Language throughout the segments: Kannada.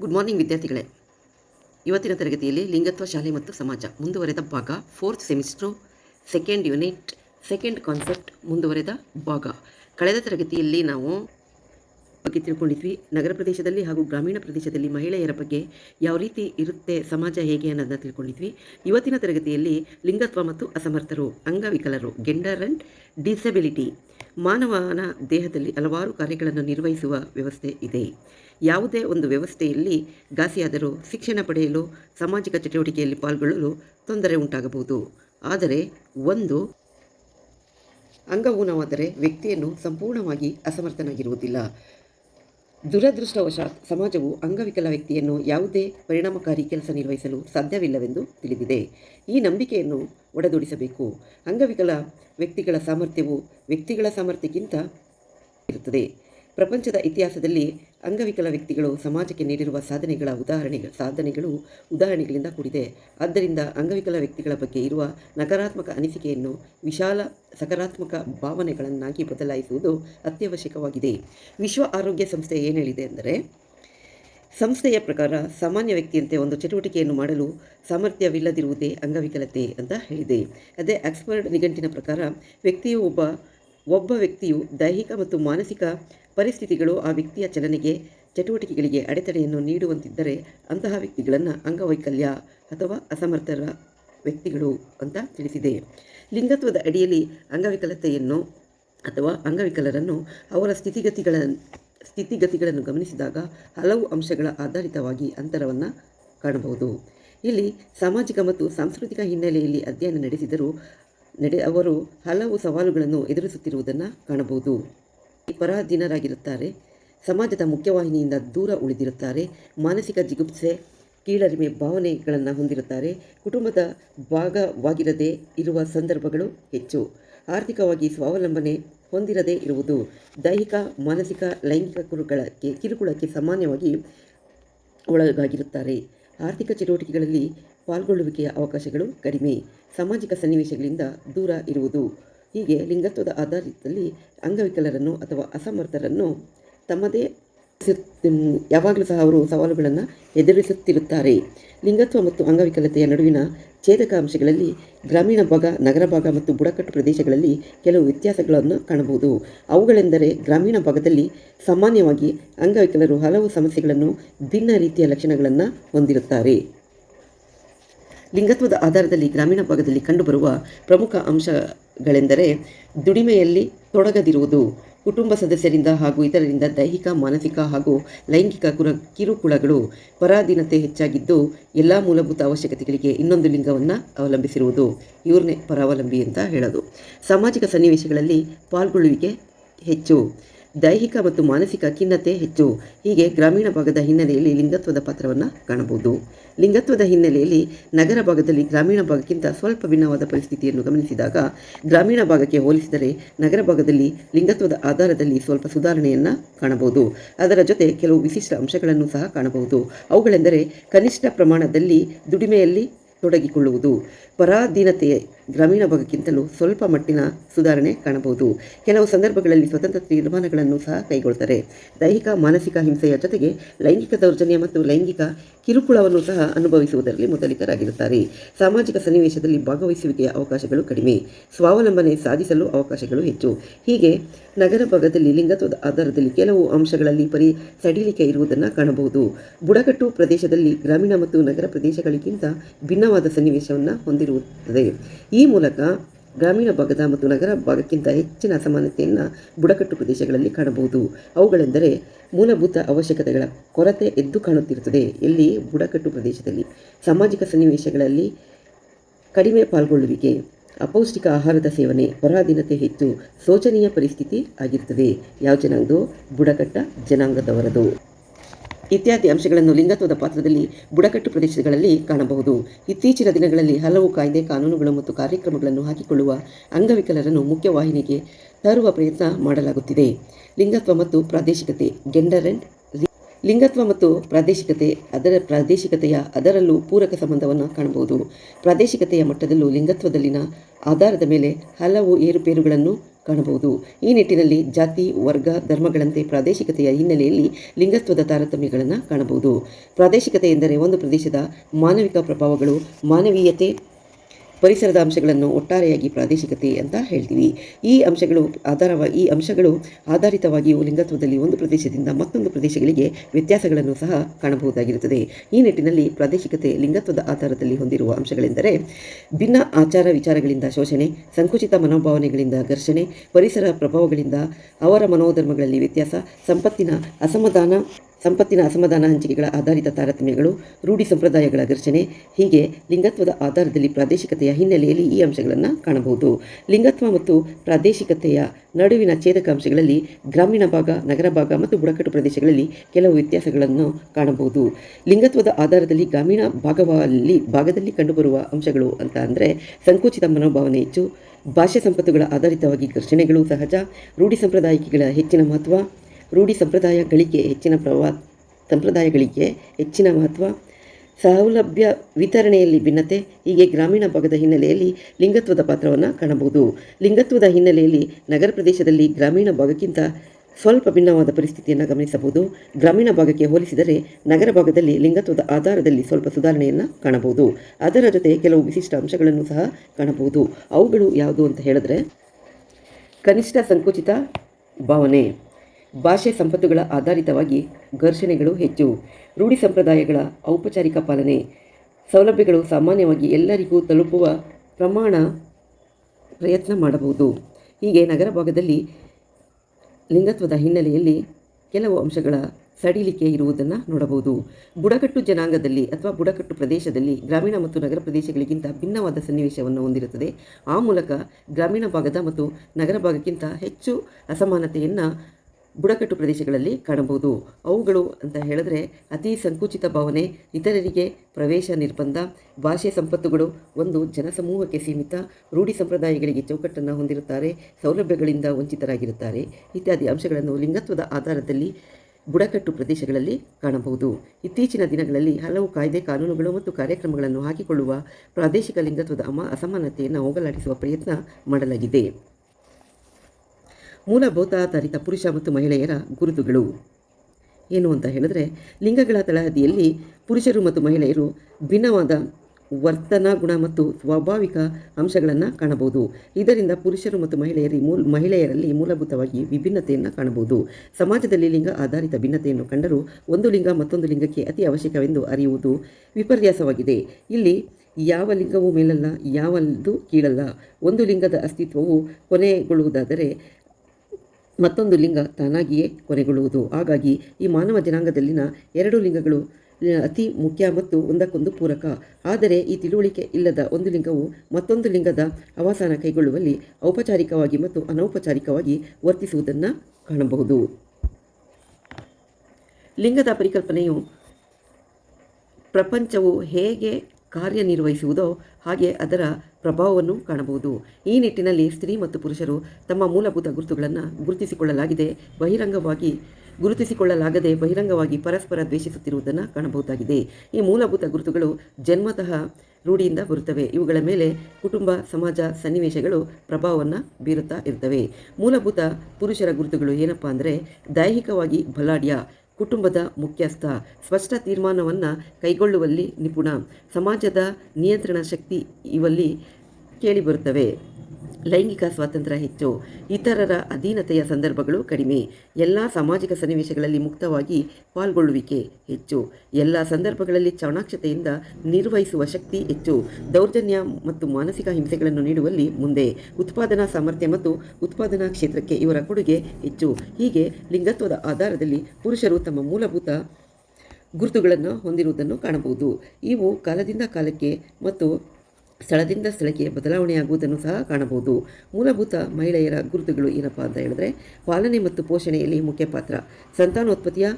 ಗುಡ್ ಮಾರ್ನಿಂಗ್ ವಿದ್ಯಾರ್ಥಿಗಳೇ. ಇವತ್ತಿನ ತರಗತಿಯಲ್ಲಿ ಲಿಂಗತ್ವ ಶಾಲೆ ಮತ್ತು ಸಮಾಜ ಮುಂದುವರೆದ ಭಾಗ fourth semester second unit second concept ಮುಂದುವರೆದ ಭಾಗ. ಕಳೆದ ತರಗತಿಯಲ್ಲಿ ನಾವು ಬಗ್ಗೆ ತಿಳ್ಕೊಂಡಿದ್ವಿ. ನಗರ ಪ್ರದೇಶದಲ್ಲಿ ಹಾಗೂ ಗ್ರಾಮೀಣ ಪ್ರದೇಶದಲ್ಲಿ ಮಹಿಳೆಯರ ಬಗ್ಗೆ ಯಾವ ರೀತಿ ಇರುತ್ತೆ, ಸಮಾಜ ಹೇಗೆ ಅನ್ನೋದನ್ನ ತಿಳ್ಕೊಂಡಿದ್ವಿ. ಇವತ್ತಿನ ತರಗತಿಯಲ್ಲಿ ಲಿಂಗತ್ವ ಮತ್ತು ಅಸಮರ್ಥರು, ಅಂಗವಿಕಲರು ಗೆಂಡರ್ ಆ್ಯಂಡ್ ಡಿಸಬಿಲಿಟಿ ಮಾನವನ ದೇಹದಲ್ಲಿ ಹಲವಾರು ಕಾರ್ಯಗಳನ್ನು ನಿರ್ವಹಿಸುವ ವ್ಯವಸ್ಥೆ ಇದೆ. ಯಾವುದೇ ಒಂದು ವ್ಯವಸ್ಥೆಯಲ್ಲಿ ಘಾಸಿಯಾದರೂ ಶಿಕ್ಷಣ ಪಡೆಯಲು, ಸಾಮಾಜಿಕ ಚಟುವಟಿಕೆಯಲ್ಲಿ ಪಾಲ್ಗೊಳ್ಳಲು ತೊಂದರೆ ಉಂಟಾಗಬಹುದು. ಆದರೆ ಒಂದು ಅಂಗವೂನವಾದರೆ ವ್ಯಕ್ತಿಯನ್ನು ಸಂಪೂರ್ಣವಾಗಿ ಅಸಮರ್ಥನಾಗಿರುವುದಿಲ್ಲ. ದುರದೃಷ್ಟವಶಾತ್ ಸಮಾಜವು ಅಂಗವಿಕಲ ವ್ಯಕ್ತಿಯನ್ನು ಯಾವುದೇ ಪರಿಣಾಮಕಾರಿ ಕೆಲಸ ನಿರ್ವಹಿಸಲು ಸಾಧ್ಯವಿಲ್ಲವೆಂದು ತಿಳಿದಿದೆ. ಈ ನಂಬಿಕೆಯನ್ನು ಒಡೆದೊಡಿಸಬೇಕು. ಅಂಗವಿಕಲ ವ್ಯಕ್ತಿಗಳ ಸಾಮರ್ಥ್ಯವು ವ್ಯಕ್ತಿಗಳ ಸಾಮರ್ಥ್ಯಕ್ಕಿಂತ ಇರುತ್ತದೆ. ಪ್ರಪಂಚದ ಇತಿಹಾಸದಲ್ಲಿ ಅಂಗವಿಕಲ ವ್ಯಕ್ತಿಗಳು ಸಮಾಜಕ್ಕೆ ನೀಡಿರುವ ಸಾಧನೆಗಳ ಉದಾಹರಣೆ ಸಾಧನೆಗಳು ಉದಾಹರಣೆಗಳಿಂದ ಕೂಡಿದೆ. ಆದ್ದರಿಂದ ಅಂಗವಿಕಲ ವ್ಯಕ್ತಿಗಳ ಬಗ್ಗೆ ಇರುವ ನಕಾರಾತ್ಮಕ ಅನಿಸಿಕೆಯನ್ನು ವಿಶಾಲ ಸಕಾರಾತ್ಮಕ ಭಾವನೆಗಳನ್ನಾಗಿ ಬದಲಾಯಿಸುವುದು ಅತ್ಯವಶ್ಯಕವಾಗಿದೆ. ವಿಶ್ವ ಆರೋಗ್ಯ ಸಂಸ್ಥೆ ಏನು ಹೇಳಿದೆ ಅಂದರೆ, ಸಂಸ್ಥೆಯ ಪ್ರಕಾರ ಸಾಮಾನ್ಯ ವ್ಯಕ್ತಿಯಂತೆ ಒಂದು ಚಟುವಟಿಕೆಯನ್ನು ಮಾಡಲು ಸಾಮರ್ಥ್ಯವಿಲ್ಲದಿರುವುದೇ ಅಂಗವಿಕಲತೆ ಅಂತ ಹೇಳಿದೆ. ಅದೇ ಆಕ್ಸ್ಫರ್ಡ್ ನಿಘಂಟಿನ ಪ್ರಕಾರ ವ್ಯಕ್ತಿಯು ಒಬ್ಬ ಒಬ್ಬ ವ್ಯಕ್ತಿಯು ದೈಹಿಕ ಮತ್ತು ಮಾನಸಿಕ ಪರಿಸ್ಥಿತಿಗಳು ಆ ವ್ಯಕ್ತಿಯ ಚಲನೆಗೆ, ಚಟುವಟಿಕೆಗಳಿಗೆ ಅಡೆತಡೆಯನ್ನು ನೀಡುವಂತಿದ್ದರೆ ಅಂತಹ ವ್ಯಕ್ತಿಗಳನ್ನು ಅಂಗವೈಕಲ್ಯ ಅಥವಾ ಅಸಮರ್ಥರ ವ್ಯಕ್ತಿಗಳು ಅಂತ ತಿಳಿಸಿದೆ. ಲಿಂಗತ್ವದ ಅಡಿಯಲ್ಲಿ ಅಂಗವಿಕಲತೆಯನ್ನು ಅಥವಾ ಅಂಗವಿಕಲರನ್ನು ಅವರ ಸ್ಥಿತಿಗತಿಗಳ, ಸ್ಥಿತಿಗತಿಗಳನ್ನು ಗಮನಿಸಿದಾಗ ಹಲವು ಅಂಶಗಳ ಆಧಾರಿತವಾಗಿ ಅಂತರವನ್ನು ಕಾಣಬಹುದು. ಇಲ್ಲಿ ಸಾಮಾಜಿಕ ಮತ್ತು ಸಾಂಸ್ಕೃತಿಕ ಹಿನ್ನೆಲೆಯಲ್ಲಿ ಅಧ್ಯಯನ ನಡೆಸಿದರೂ, ನಡೆ, ಅವರು ಹಲವು ಸವಾಲುಗಳನ್ನು ಎದುರಿಸುತ್ತಿರುವುದನ್ನು ಕಾಣಬಹುದು. ಪರಾಧೀನರಾಗಿರುತ್ತಾರೆ ಸಮಾಜದ ಮುಖ್ಯವಾಹಿನಿಯಿಂದ ದೂರ ಉಳಿದಿರುತ್ತಾರೆ. ಮಾನಸಿಕ ಜಿಗುಪ್ಸೆ, ಕೀಳರಿಮೆ ಭಾವನೆಗಳನ್ನು ಹೊಂದಿರುತ್ತಾರೆ. ಕುಟುಂಬದ ಭಾಗವಾಗಿರದೇ ಇರುವ ಸಂದರ್ಭಗಳು ಹೆಚ್ಚು. ಆರ್ಥಿಕವಾಗಿ ಸ್ವಾವಲಂಬನೆ ಹೊಂದಿರದೇ ಇರುವುದು ದೈಹಿಕ, ಮಾನಸಿಕ, ಲೈಂಗಿಕ ಕುರುಗಳಕ್ಕೆ ಕಿರುಕುಳಕ್ಕೆ ಸಾಮಾನ್ಯವಾಗಿ ಒಳಗಾಗಿರುತ್ತಾರೆ. ಆರ್ಥಿಕ ಚಟುವಟಿಕೆಗಳಲ್ಲಿ ಪಾಲ್ಗೊಳ್ಳುವಿಕೆಯ ಅವಕಾಶಗಳು ಕಡಿಮೆ. ಸಾಮಾಜಿಕ ಸನ್ನಿವೇಶಗಳಿಂದ ದೂರ ಇರುವುದು ಹೀಗೆ ಲಿಂಗತ್ವದ ಆಧಾರಿತದಲ್ಲಿ ಅಂಗವಿಕಲರನ್ನು ಅಥವಾ ಅಸಮರ್ಥರನ್ನು ತಮ್ಮದೇ ಯಾವಾಗಲೂ ಸಹ ಅವರು ಸವಾಲುಗಳನ್ನು ಎದುರಿಸುತ್ತಿರುತ್ತಾರೆ. ಲಿಂಗತ್ವ ಮತ್ತು ಅಂಗವಿಕಲತೆಯ ನಡುವಿನ ಛೇದಕ ಅಂಶಗಳಲ್ಲಿ ಗ್ರಾಮೀಣ ಭಾಗ, ನಗರ ಭಾಗ ಮತ್ತು ಬುಡಕಟ್ಟು ಪ್ರದೇಶಗಳಲ್ಲಿ ಕೆಲವು ವ್ಯತ್ಯಾಸಗಳನ್ನು ಕಾಣಬಹುದು. ಅವುಗಳೆಂದರೆ ಗ್ರಾಮೀಣ ಭಾಗದಲ್ಲಿ ಸಾಮಾನ್ಯವಾಗಿ ಅಂಗವಿಕಲರು ಹಲವು ಸಮಸ್ಯೆಗಳನ್ನು ಭಿನ್ನ ರೀತಿಯ ಲಕ್ಷಣಗಳನ್ನು ಹೊಂದಿರುತ್ತಾರೆ. ಲಿಂಗತ್ವದ ಆಧಾರದಲ್ಲಿ ಗ್ರಾಮೀಣ ಭಾಗದಲ್ಲಿ ಕಂಡುಬರುವ ಪ್ರಮುಖ ಅಂಶಗಳೆಂದರೆ ದುಡಿಮೆಯಲ್ಲಿ ತೊಡಗದಿರುವುದು ಕುಟುಂಬ ಸದಸ್ಯರಿಂದ ಹಾಗೂ ಇತರರಿಂದ ದೈಹಿಕ, ಮಾನಸಿಕ ಹಾಗೂ ಲೈಂಗಿಕ ಕುರ, ಕಿರುಕುಳಗಳು ಪರಾಧೀನತೆ ಹೆಚ್ಚಾಗಿದ್ದು ಎಲ್ಲ ಮೂಲಭೂತ ಅವಶ್ಯಕತೆಗಳಿಗೆ ಇನ್ನೊಂದು ಲಿಂಗವನ್ನು ಅವಲಂಬಿಸಿರುವುದು. ಇವ್ರನ್ನೇ ಪರಾವಲಂಬಿ ಅಂತ ಹೇಳೋದು. ಸಾಮಾಜಿಕ ಸನ್ನಿವೇಶಗಳಲ್ಲಿ ಪಾಲ್ಗೊಳ್ಳುವಿಕೆ ಹೆಚ್ಚು. ದೈಹಿಕ ಮತ್ತು ಮಾನಸಿಕ ಖಿನ್ನತೆ ಹೆಚ್ಚು. ಹೀಗೆ ಗ್ರಾಮೀಣ ಭಾಗದ ಹಿನ್ನೆಲೆಯಲ್ಲಿ ಲಿಂಗತ್ವದ ಪಾತ್ರವನ್ನು ಕಾಣಬಹುದು. ಲಿಂಗತ್ವದ ಹಿನ್ನೆಲೆಯಲ್ಲಿ ನಗರ ಭಾಗದಲ್ಲಿ ಗ್ರಾಮೀಣ ಭಾಗಕ್ಕಿಂತ ಸ್ವಲ್ಪ ಭಿನ್ನವಾದ ಪರಿಸ್ಥಿತಿಯನ್ನು ಗಮನಿಸಿದಾಗ, ಗ್ರಾಮೀಣ ಭಾಗಕ್ಕೆ ಹೋಲಿಸಿದರೆ ನಗರ ಭಾಗದಲ್ಲಿ ಲಿಂಗತ್ವದ ಆಧಾರದಲ್ಲಿ ಸ್ವಲ್ಪ ಸುಧಾರಣೆಯನ್ನು ಕಾಣಬಹುದು. ಅದರ ಜೊತೆ ಕೆಲವು ವಿಶಿಷ್ಟ ಅಂಶಗಳನ್ನು ಸಹ ಕಾಣಬಹುದು. ಅವುಗಳೆಂದರೆ ಕನಿಷ್ಠ ಪ್ರಮಾಣದಲ್ಲಿ ದುಡಿಮೆಯಲ್ಲಿ ತೊಡಗಿಕೊಳ್ಳುವುದು, ಪರಾಧೀನತೆ ಗ್ರಾಮೀಣ ಭಾಗಕ್ಕಿಂತಲೂ ಸ್ವಲ್ಪ ಮಟ್ಟಿನ ಸುಧಾರಣೆ ಕಾಣಬಹುದು. ಕೆಲವು ಸಂದರ್ಭಗಳಲ್ಲಿ ಸ್ವತಂತ್ರ ತೀರ್ಮಾನಗಳನ್ನು ಸಹ ಕೈಗೊಳ್ತಾರೆ. ದೈಹಿಕ, ಮಾನಸಿಕ ಹಿಂಸೆಯ ಜೊತೆಗೆ ಲೈಂಗಿಕ ದೌರ್ಜನ್ಯ ಮತ್ತು ಲೈಂಗಿಕ ಕಿರುಕುಳವನ್ನು ಸಹ ಅನುಭವಿಸುವುದರಲ್ಲಿ ಮೊದಲಿಗರಾಗಿರುತ್ತಾರೆ ಸಾಮಾಜಿಕ ಸನ್ನಿವೇಶದಲ್ಲಿ ಭಾಗವಹಿಸುವಿಕೆಯ ಅವಕಾಶಗಳು ಕಡಿಮೆ. ಸ್ವಾವಲಂಬನೆ ಸಾಧಿಸಲು ಅವಕಾಶಗಳು ಹೆಚ್ಚು. ಹೀಗೆ ನಗರ ಭಾಗದಲ್ಲಿ ಲಿಂಗತ್ವದ ಆಧಾರದಲ್ಲಿ ಕೆಲವು ಅಂಶಗಳಲ್ಲಿ ಪರಿ ಸಡಿಲಿಕೆ ಇರುವುದನ್ನು ಕಾಣಬಹುದು. ಬುಡಕಟ್ಟು ಪ್ರದೇಶದಲ್ಲಿ ಗ್ರಾಮೀಣ ಮತ್ತು ನಗರ ಪ್ರದೇಶಗಳಿಗಿಂತ ಭಿನ್ನವಾದ ಸನ್ನಿವೇಶವನ್ನು ಹೊಂದಿರುತ್ತದೆ. ಮೂಲಕ ಗ್ರಾಮೀಣ ಭಾಗದ ಮತ್ತು ನಗರ ಭಾಗಕ್ಕಿಂತ ಹೆಚ್ಚಿನ ಅಸಮಾನತೆಯನ್ನು ಬುಡಕಟ್ಟು ಪ್ರದೇಶಗಳಲ್ಲಿ ಕಾಣಬಹುದು. ಅವುಗಳೆಂದರೆ ಮೂಲಭೂತ ಅವಶ್ಯಕತೆಗಳ ಕೊರತೆ ಎದ್ದು ಕಾಣುತ್ತಿರುತ್ತದೆ. ಎಲ್ಲಿ ಬುಡಕಟ್ಟು ಪ್ರದೇಶದಲ್ಲಿ ಸಾಮಾಜಿಕ ಸನ್ನಿವೇಶಗಳಲ್ಲಿ ಕಡಿಮೆ ಪಾಲ್ಗೊಳ್ಳುವಿಕೆ, ಅಪೌಷ್ಟಿಕ ಆಹಾರದ ಸೇವನೆ ಪರಾಧೀನತೆ ಹೆಚ್ಚು ಶೋಚನೀಯ ಪರಿಸ್ಥಿತಿ ಆಗಿರುತ್ತದೆ. ಯಾವ ಜನಾಂಗದು ಬುಡಕಟ್ಟ ಜನಾಂಗದವರದು. ಇತ್ಯಾದಿ ಅಂಶಗಳನ್ನು ಲಿಂಗತ್ವದ ಪಾತ್ರದಲ್ಲಿ ಬುಡಕಟ್ಟು ಪ್ರದೇಶಗಳಲ್ಲಿ ಕಾಣಬಹುದು. ಇತ್ತೀಚಿನ ದಿನಗಳಲ್ಲಿ ಹಲವು ಕಾಯ್ದೆ, ಕಾನೂನುಗಳು ಮತ್ತು ಕಾರ್ಯಕ್ರಮಗಳನ್ನು ಹಾಕಿಕೊಳ್ಳುವ ಅಂಗವಿಕಲರನ್ನು ಮುಖ್ಯವಾಹಿನಿಗೆ ತರುವ ಪ್ರಯತ್ನ ಮಾಡಲಾಗುತ್ತಿದೆ. ಲಿಂಗತ್ವ ಮತ್ತು ಪ್ರಾದೇಶಿಕತೆ ಗೆಂಡರ್ ಆ್ಯಂಡ್ ಲಿಂಗತ್ವ ಮತ್ತು ಪ್ರಾದೇಶಿಕತೆ, ಅದರ ಪ್ರಾದೇಶಿಕತೆಯ ಅದರಲ್ಲೂ ಪೂರಕ ಸಂಬಂಧವನ್ನು ಕಾಣಬಹುದು. ಪ್ರಾದೇಶಿಕತೆಯ ಮಟ್ಟದಲ್ಲೂ ಲಿಂಗತ್ವದಲ್ಲಿನ ಆಧಾರದ ಮೇಲೆ ಹಲವು ಏರುಪೇರುಗಳನ್ನು ಕಾಣಬಹುದು. ಈ ನಿಟ್ಟಿನಲ್ಲಿ ಜಾತಿ, ವರ್ಗ, ಧರ್ಮಗಳಂತೆ ಪ್ರಾದೇಶಿಕತೆಯ ಹಿನ್ನೆಲೆಯಲ್ಲಿ ಲಿಂಗತ್ವದ ತಾರತಮ್ಯಗಳನ್ನು ಕಾಣಬಹುದು. ಪ್ರಾದೇಶಿಕತೆ ಎಂದರೆ ಒಂದು ಪ್ರದೇಶದ ಮಾನವಿಕ ಪ್ರಭಾವಗಳು, ಮಾನವೀಯತೆ ಪರಿಸರದ ಅಂಶಗಳನ್ನು ಒಟ್ಟಾರೆಯಾಗಿ ಪ್ರಾದೇಶಿಕತೆ ಅಂತ ಹೇಳ್ತೀವಿ. ಈ ಅಂಶಗಳು ಆಧಾರವ, ಈ ಅಂಶಗಳು ಆಧಾರಿತವಾಗಿಯೂ ಲಿಂಗತ್ವದಲ್ಲಿ ಒಂದು ಪ್ರದೇಶದಿಂದ ಮತ್ತೊಂದು ಪ್ರದೇಶಗಳಿಗೆ ವ್ಯತ್ಯಾಸಗಳನ್ನು ಸಹ ಕಾಣಬಹುದಾಗಿರುತ್ತದೆ. ಈ ನಿಟ್ಟಿನಲ್ಲಿ ಪ್ರಾದೇಶಿಕತೆ ಲಿಂಗತ್ವದ ಆಧಾರದಲ್ಲಿ ಹೊಂದಿರುವ ಅಂಶಗಳೆಂದರೆ ಭಿನ್ನ ಆಚಾರ ವಿಚಾರಗಳಿಂದ ಶೋಷಣೆ, ಸಂಕುಚಿತ ಮನೋಭಾವನೆಗಳಿಂದ ಘರ್ಷಣೆ, ಪರಿಸರ ಪ್ರಭಾವಗಳಿಂದ ಅವರ ಮನೋಧರ್ಮಗಳಲ್ಲಿ ವ್ಯತ್ಯಾಸ, ಸಂಪತ್ತಿನ ಅಸಮಾಧಾನ ಸಂಪತ್ತಿನ ಅಸಮಾಧಾನ ಹಂಚಿಕೆಗಳ ಆಧಾರಿತ ತಾರತಮ್ಯಗಳು, ರೂಢಿ ಸಂಪ್ರದಾಯಗಳ ಘರ್ಷಣೆ, ಹೀಗೆ ಲಿಂಗತ್ವದ ಆಧಾರದಲ್ಲಿ ಪ್ರಾದೇಶಿಕತೆಯ ಹಿನ್ನೆಲೆಯಲ್ಲಿ ಈ ಅಂಶಗಳನ್ನು ಕಾಣಬಹುದು. ಲಿಂಗತ್ವ ಮತ್ತು ಪ್ರಾದೇಶಿಕತೆಯ ನಡುವಿನ ಛೇದಕ ಅಂಶಗಳಲ್ಲಿ ಗ್ರಾಮೀಣ ಭಾಗ, ನಗರ ಭಾಗ ಮತ್ತು ಬುಡಕಟ್ಟು ಪ್ರದೇಶಗಳಲ್ಲಿ ಕೆಲವು ವ್ಯತ್ಯಾಸಗಳನ್ನು ಕಾಣಬಹುದು. ಲಿಂಗತ್ವದ ಆಧಾರದಲ್ಲಿ ಗ್ರಾಮೀಣ ಭಾಗವಲ್ಲಿ, ಭಾಗದಲ್ಲಿ ಕಂಡುಬರುವ ಅಂಶಗಳು ಅಂತ ಅಂದರೆ ಸಂಕುಚಿತ ಮನೋಭಾವನೆ ಹೆಚ್ಚು, ಭಾಷೆ ಸಂಪತ್ತುಗಳ ಆಧಾರಿತವಾಗಿ ಘರ್ಷಣೆಗಳು ಸಹಜ, ರೂಢಿ ಸಂಪ್ರದಾಯಗಳ ಹೆಚ್ಚಿನ ಮಹತ್ವ ರೂಢಿ ಸಂಪ್ರದಾಯಗಳಿಗೆ ಹೆಚ್ಚಿನ ಪ್ರವಾ, ಸಂಪ್ರದಾಯಗಳಿಗೆ ಹೆಚ್ಚಿನ ಮಹತ್ವ. ಸೌಲಭ್ಯ ವಿತರಣೆಯಲ್ಲಿ ಭಿನ್ನತೆ. ಹೀಗೆ ಗ್ರಾಮೀಣ ಭಾಗದ ಹಿನ್ನೆಲೆಯಲ್ಲಿ ಲಿಂಗತ್ವದ ಪಾತ್ರವನ್ನು ಕಾಣಬಹುದು. ಲಿಂಗತ್ವದ ಹಿನ್ನೆಲೆಯಲ್ಲಿ ನಗರ ಪ್ರದೇಶದಲ್ಲಿ ಗ್ರಾಮೀಣ ಭಾಗಕ್ಕಿಂತ ಸ್ವಲ್ಪ ಭಿನ್ನವಾದ ಪರಿಸ್ಥಿತಿಯನ್ನು ಗಮನಿಸಬಹುದು. ಗ್ರಾಮೀಣ ಭಾಗಕ್ಕೆ ಹೋಲಿಸಿದರೆ ನಗರ ಭಾಗದಲ್ಲಿ ಲಿಂಗತ್ವದ ಆಧಾರದಲ್ಲಿ ಸ್ವಲ್ಪ ಸುಧಾರಣೆಯನ್ನು ಕಾಣಬಹುದು. ಅದರ ಜೊತೆ ಕೆಲವು ವಿಶಿಷ್ಟ ಅಂಶಗಳನ್ನು ಸಹ ಕಾಣಬಹುದು. ಅವುಗಳು ಯಾವುದು ಅಂತ ಹೇಳಿದ್ರೆ ಕನಿಷ್ಠ ಸಂಕುಚಿತ ಭಾವನೆ. ಭಾಷೆ ಸಂಪತ್ತುಗಳ ಆಧಾರಿತವಾಗಿ ಘರ್ಷಣೆಗಳು ಹೆಚ್ಚು. ರೂಢಿ ಸಂಪ್ರದಾಯಗಳ ಔಪಚಾರಿಕ ಪಾಲನೆ. ಸೌಲಭ್ಯಗಳು ಸಾಮಾನ್ಯವಾಗಿ ಎಲ್ಲರಿಗೂ ತಲುಪುವ ಪ್ರಮಾಣ ಪ್ರಯತ್ನ ಮಾಡಬಹುದು. ಹೀಗೆ ನಗರ ಭಾಗದಲ್ಲಿ ಲಿಂಗತ್ವದ ಹಿನ್ನೆಲೆಯಲ್ಲಿ ಕೆಲವು ಅಂಶಗಳ ಸಡಿಲಿಕೆ ಇರುವುದನ್ನು ನೋಡಬಹುದು. ಬುಡಕಟ್ಟು ಜನಾಂಗದಲ್ಲಿ ಅಥವಾ ಬುಡಕಟ್ಟು ಪ್ರದೇಶದಲ್ಲಿ ಗ್ರಾಮೀಣ ಮತ್ತು ನಗರ ಪ್ರದೇಶಗಳಿಗಿಂತ ಭಿನ್ನವಾದ ಸನ್ನಿವೇಶವನ್ನು ಹೊಂದಿರುತ್ತದೆ. ಆ ಮೂಲಕ ಗ್ರಾಮೀಣ ಭಾಗದ ಮತ್ತು ನಗರ ಭಾಗಕ್ಕಿಂತ ಹೆಚ್ಚು ಅಸಮಾನತೆಯನ್ನು ಬುಡಕಟ್ಟು ಪ್ರದೇಶಗಳಲ್ಲಿ ಕಾಣಬಹುದು. ಅವುಗಳು ಅಂತ ಹೇಳಿದ್ರೆ ಅತಿ ಸಂಕುಚಿತ ಭಾವನೆ, ಇತರರಿಗೆ ಪ್ರವೇಶ ನಿರ್ಬಂಧ, ಭಾಷೆ ಸಂಪತ್ತುಗಳು, ಒಂದು ಜನಸಮೂಹಕ್ಕೆ ಸೀಮಿತ, ರೂಢಿ ಸಂಪ್ರದಾಯಗಳಿಗೆ ಚೌಕಟ್ಟನ್ನು ಹೊಂದಿರುತ್ತಾರೆ, ಸೌಲಭ್ಯಗಳಿಂದ ವಂಚಿತರಾಗಿರುತ್ತಾರೆ ಇತ್ಯಾದಿ ಅಂಶಗಳನ್ನು ಲಿಂಗತ್ವದ ಆಧಾರದಲ್ಲಿ ಬುಡಕಟ್ಟು ಪ್ರದೇಶಗಳಲ್ಲಿ ಕಾಣಬಹುದು. ಇತ್ತೀಚಿನ ದಿನಗಳಲ್ಲಿ ಹಲವು ಕಾಯ್ದೆ ಕಾನೂನುಗಳು ಮತ್ತು ಕಾರ್ಯಕ್ರಮಗಳನ್ನು ಹಾಕಿಕೊಳ್ಳುವ ಪ್ರಾದೇಶಿಕ ಲಿಂಗತ್ವದ ಅಮ ಅಸಮಾನತೆಯನ್ನು ಹೋಗಲಾಡಿಸುವ ಪ್ರಯತ್ನ ಮಾಡಲಾಗಿದೆ. ಮೂಲಭೂತಾಧಾರಿತ ಪುರುಷ ಮತ್ತು ಮಹಿಳೆಯರ ಗುರುತುಗಳು. ಏನು ಅಂತ ಹೇಳಿದ್ರೆ ಲಿಂಗಗಳ ತಳಹದಿಯಲ್ಲಿ ಪುರುಷರು ಮತ್ತು ಮಹಿಳೆಯರು ಭಿನ್ನವಾದ ವರ್ತನಾ, ಗುಣ ಮತ್ತು ಸ್ವಾಭಾವಿಕ ಅಂಶಗಳನ್ನು ಕಾಣಬಹುದು. ಇದರಿಂದ ಪುರುಷರು ಮತ್ತು ಮಹಿಳೆಯರಿ ಮೂಲ, ಮಹಿಳೆಯರಲ್ಲಿ ಮೂಲಭೂತವಾಗಿ ವಿಭಿನ್ನತೆಯನ್ನು ಕಾಣಬಹುದು. ಸಮಾಜದಲ್ಲಿ ಲಿಂಗ ಆಧಾರಿತ ಭಿನ್ನತೆಯನ್ನು ಕಂಡರೂ ಒಂದು ಲಿಂಗ ಮತ್ತೊಂದು ಲಿಂಗಕ್ಕೆ ಅತಿ ಅವಶ್ಯಕವೆಂದು ಅರಿಯುವುದು ವಿಪರ್ಯಾಸವಾಗಿದೆ. ಇಲ್ಲಿ ಯಾವ ಲಿಂಗವೂ ಮೇಲಲ್ಲ ಯಾವದು ಕೀಳಲ್ಲ. ಒಂದು ಲಿಂಗದ ಅಸ್ತಿತ್ವವು ಕೊನೆಗೊಳ್ಳುವುದಾದರೆ ಮತ್ತೊಂದು ಲಿಂಗ ತಾನಾಗಿಯೇ ಕೊನೆಗೊಳ್ಳುವುದು. ಹಾಗಾಗಿ ಈ ಮಾನವ ಜನಾಂಗದಲ್ಲಿನ ಎರಡು ಲಿಂಗಗಳು ಅತಿ ಮುಖ್ಯ ಮತ್ತು ಒಂದಕ್ಕೊಂದು ಪೂರಕ. ಆದರೆ ಈ ತಿಳುವಳಿಕೆ ಇಲ್ಲದ ಒಂದು ಲಿಂಗವು ಮತ್ತೊಂದು ಲಿಂಗದ ಅವಸಾನ ಕೈಗೊಳ್ಳುವಲ್ಲಿ ಔಪಚಾರಿಕವಾಗಿ ಮತ್ತು ಅನೌಪಚಾರಿಕವಾಗಿ ವರ್ತಿಸುವುದನ್ನು ಕಾಣಬಹುದು. ಲಿಂಗದ ಪರಿಕಲ್ಪನೆಯು ಪ್ರಪಂಚವು ಹೇಗೆ ಕಾರ್ಯನಿರ್ವಹಿಸುವುದೋ ಹಾಗೆ ಅದರ ಪ್ರಭಾವವನ್ನು ಕಾಣಬಹುದು. ಈ ನಿಟ್ಟಿನಲ್ಲಿ ಸ್ತ್ರೀ ಮತ್ತು ಪುರುಷರು ತಮ್ಮ ಮೂಲಭೂತ ಗುರುತುಗಳನ್ನು ಗುರುತಿಸಿಕೊಳ್ಳಲಾಗಿದೆ. ಬಹಿರಂಗವಾಗಿ ಗುರುತಿಸಿಕೊಳ್ಳಲಾಗದೆ ಬಹಿರಂಗವಾಗಿ ಪರಸ್ಪರ ದ್ವೇಷಿಸುತ್ತಿರುವುದನ್ನು ಕಾಣಬಹುದಾಗಿದೆ. ಈ ಮೂಲಭೂತ ಗುರುತುಗಳು ಜನ್ಮತಃ ರೂಢಿಯಿಂದ ಬರುತ್ತವೆ. ಇವುಗಳ ಮೇಲೆ ಕುಟುಂಬ, ಸಮಾಜ, ಸನ್ನಿವೇಶಗಳು ಪ್ರಭಾವವನ್ನು ಬೀರುತ್ತಾ ಇರ್ತವೆ ಮೂಲಭೂತ ಪುರುಷರ ಗುರುತುಗಳು ಏನಪ್ಪಾ ಅಂದರೆ ದೈಹಿಕವಾಗಿ ಬಲಾಢ್ಯ ಕುಟುಂಬದ ಮುಖ್ಯಸ್ಥ. ಸ್ಪಷ್ಟ ತೀರ್ಮಾನವನ್ನು ಕೈಗೊಳ್ಳುವಲ್ಲಿ ನಿಪುಣ. ಸಮಾಜದ ನಿಯಂತ್ರಣ ಶಕ್ತಿ ಇವಲ್ಲಿ ಕೇಳಿಬರುತ್ತವೆ ಲೈಂಗಿಕ ಸ್ವಾತಂತ್ರ್ಯ ಹೆಚ್ಚು, ಇತರರ ಅಧೀನತೆಯ ಸಂದರ್ಭಗಳು ಕಡಿಮೆ, ಎಲ್ಲ ಸಾಮಾಜಿಕ ಸನ್ನಿವೇಶಗಳಲ್ಲಿ ಮುಕ್ತವಾಗಿ ಪಾಲ್ಗೊಳ್ಳುವಿಕೆ ಹೆಚ್ಚು, ಎಲ್ಲ ಸಂದರ್ಭಗಳಲ್ಲಿ ಚಾಣಾಕ್ಷತೆಯಿಂದ ನಿರ್ವಹಿಸುವ ಶಕ್ತಿ ಹೆಚ್ಚು, ದೌರ್ಜನ್ಯ ಮತ್ತು ಮಾನಸಿಕ ಹಿಂಸೆಗಳನ್ನು ನೀಡುವಲ್ಲಿ ಮುಂದೆ, ಉತ್ಪಾದನಾ ಸಾಮರ್ಥ್ಯ ಮತ್ತು ಉತ್ಪಾದನಾ ಕ್ಷೇತ್ರಕ್ಕೆ ಇವರ ಕೊಡುಗೆ ಹೆಚ್ಚು, ಹೀಗೆ ಲಿಂಗತ್ವದ ಆಧಾರದಲ್ಲಿ ಪುರುಷರು ತಮ್ಮ ಮೂಲಭೂತ ಗುರುತುಗಳನ್ನು ಹೊಂದಿರುವುದನ್ನು ಕಾಣಬಹುದು. ಇವು ಕಾಲದಿಂದ ಕಾಲಕ್ಕೆ ಮತ್ತು ಸ್ಥಳದಿಂದ ಸ್ಥಳಕ್ಕೆ ಬದಲಾವಣೆಯಾಗುವುದನ್ನು ಸಹ ಕಾಣಬಹುದು. ಮೂಲಭೂತ ಮಹಿಳೆಯರ ಗುರುತುಗಳು ಏನಪ್ಪ ಅಂತ ಹೇಳಿದ್ರೆ, ಪಾಲನೆ ಮತ್ತು ಪೋಷಣೆಯಲ್ಲಿ ಮುಖ್ಯ ಪಾತ್ರ. ಸಂತಾನೋತ್ಪತ್ತಿಯ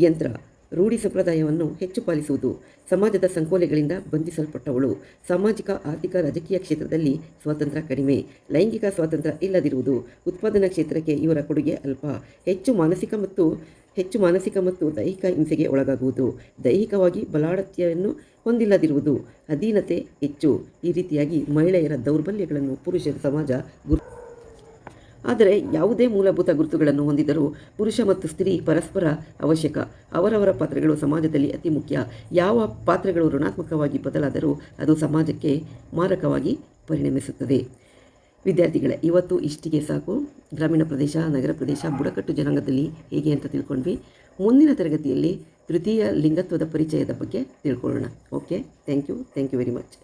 ಯಂತ್ರ. ರೂಢಿ ಸಂಪ್ರದಾಯವನ್ನು ಹೆಚ್ಚು ಪಾಲಿಸುವುದು ಸಮಾಜದ ಸಂಕೋಲೆಗಳಿಂದ ಬಂಧಿಸಲ್ಪಟ್ಟವಳು. ಸಾಮಾಜಿಕ, ಆರ್ಥಿಕ, ರಾಜಕೀಯ ಕ್ಷೇತ್ರದಲ್ಲಿ ಸ್ವಾತಂತ್ರ್ಯ ಕಡಿಮೆ. ಲೈಂಗಿಕ ಸ್ವಾತಂತ್ರ್ಯ ಇಲ್ಲದಿರುವುದು ಉತ್ಪಾದನಾ ಕ್ಷೇತ್ರಕ್ಕೆ ಇವರ ಕೊಡುಗೆ ಅಲ್ಪ. ಹೆಚ್ಚು ಮಾನಸಿಕ ಮತ್ತು ಹೆಚ್ಚು ಮಾನಸಿಕ ಮತ್ತು ದೈಹಿಕ ಹಿಂಸೆಗೆ ಒಳಗಾಗುವುದು. ದೈಹಿಕವಾಗಿ ಬಲಾಡತ್ಯವನ್ನು ಹೊಂದಿಲ್ಲದಿರುವುದು ಅಧೀನತೆ ಹೆಚ್ಚು. ಈ ರೀತಿಯಾಗಿ ಮಹಿಳೆಯರ ದೌರ್ಬಲ್ಯಗಳನ್ನು ಪುರುಷರ ಸಮಾಜ ಗುರು ಆದರೆ ಯಾವುದೇ ಮೂಲಭೂತ ಗುರುತುಗಳನ್ನು ಹೊಂದಿದರೂ ಪುರುಷ ಮತ್ತು ಸ್ತ್ರೀ ಪರಸ್ಪರ ಅವಶ್ಯಕ. ಅವರವರ ಪಾತ್ರಗಳು ಸಮಾಜದಲ್ಲಿ ಅತಿ ಮುಖ್ಯ. ಯಾವ ಪಾತ್ರಗಳು ಋಣಾತ್ಮಕವಾಗಿ ಬದಲಾದರೂ ಅದು ಸಮಾಜಕ್ಕೆ ಮಾರಕವಾಗಿ ಪರಿಣಮಿಸುತ್ತದೆ. ವಿದ್ಯಾರ್ಥಿಗಳೇ, ಇವತ್ತು ಇಷ್ಟಿಗೆ ಸಾಕು. ಗ್ರಾಮೀಣ ಪ್ರದೇಶ, ನಗರ ಪ್ರದೇಶ, ಬುಡಕಟ್ಟು ಜನಾಂಗದಲ್ಲಿ ಹೇಗೆ ಅಂತ ತಿಳ್ಕೊಂಡ್ವಿ. ಮುಂದಿನ ತರಗತಿಯಲ್ಲಿ ತೃತೀಯ ಲಿಂಗತ್ವದ ಪರಿಚಯದ ಬಗ್ಗೆ ತಿಳ್ಕೊಳ್ಳೋಣ. Okay? Thank you. Thank you very much.